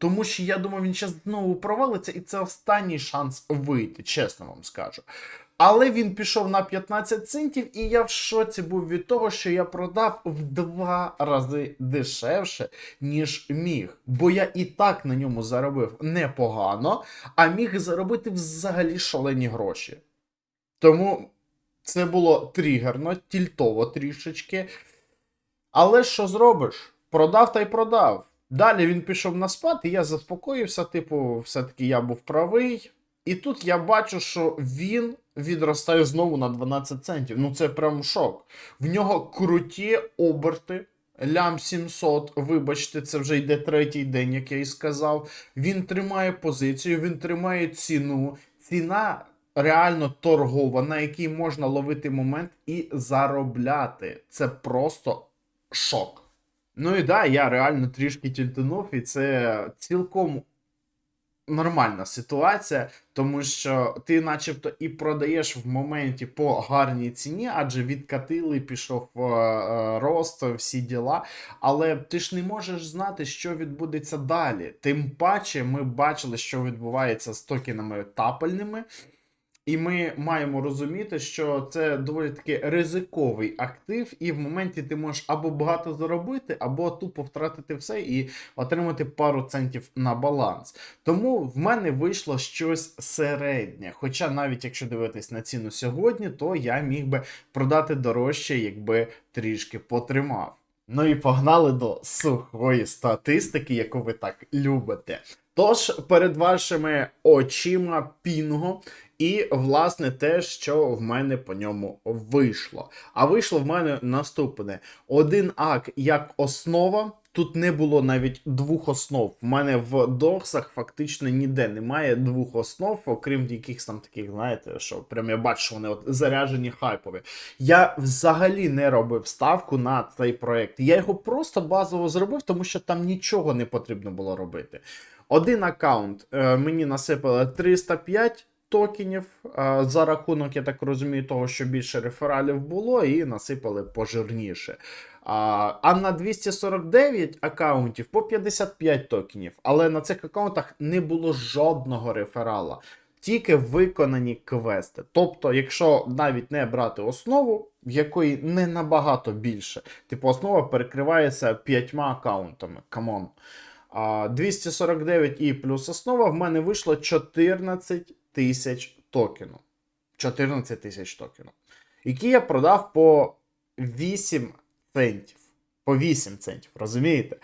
Тому що я думав, він зараз знову провалиться, і це останній шанс вийти, чесно вам скажу. Але він пішов на 15 центів, і я в шоці був від того, що я продав в два рази дешевше, ніж міг. Бо я і так на ньому заробив непогано, а міг заробити взагалі шалені гроші. Тому це було тригерно, тільтово трішечки. Але що зробиш? Продав та й продав. Далі він пішов на спад, і я заспокоївся, типу, все-таки я був правий. І тут я бачу, що він відростає знову на 12 центів. Ну це прям шок. В нього круті оберти. Лям 700, вибачте, це вже йде третій день, як я і сказав. Він тримає позицію, він тримає ціну. Ціна реально торгова, на якій можна ловити момент і заробляти. Це просто шок. Ну і да, я реально трішки тільтинув, і це цілком нормальна ситуація, тому що ти, начебто, і продаєш в моменті по гарній ціні, адже відкатили, пішов е, е, рост, всі діла. Але ти ж не можеш знати, що відбудеться далі. Тим паче, ми бачили, що відбувається з токенами тапельними. І ми маємо розуміти, що це доволі таки ризиковий актив, і в моменті ти можеш або багато заробити, або тупо втратити все і отримати пару центів на баланс. Тому в мене вийшло щось середнє. Хоча навіть якщо дивитись на ціну сьогодні, то я міг би продати дорожче, якби трішки потримав. Ну і погнали до сухої статистики, яку ви так любите. Тож перед вашими очима пінго. І, власне, те, що в мене по ньому вийшло. А вийшло в мене наступне: один ак як основа. Тут не було навіть двох основ. В мене в доксах фактично ніде немає двох основ, окрім якихось там таких, знаєте, що прям я бачу, вони от заряджені хайпові. Я взагалі не робив ставку на цей проект. Я його просто базово зробив, тому що там нічого не потрібно було робити. Один аккаунт е, мені насипали 305 токенів за рахунок, я так розумію, того, що більше рефералів було, і насипали пожирніше. А, а на 249 аккаунтів по 55 токенів. Але на цих аккаунтах не було жодного реферала. Тільки виконані квести. Тобто, якщо навіть не брати основу, в якої не набагато більше, типу основа перекривається п'ятьма аккаунтами. Камон. 249 і плюс основа в мене вийшло 14 тисяч токену. 14 тисяч токену. Які я продав по 8 центів. По 8 центів, розумієте?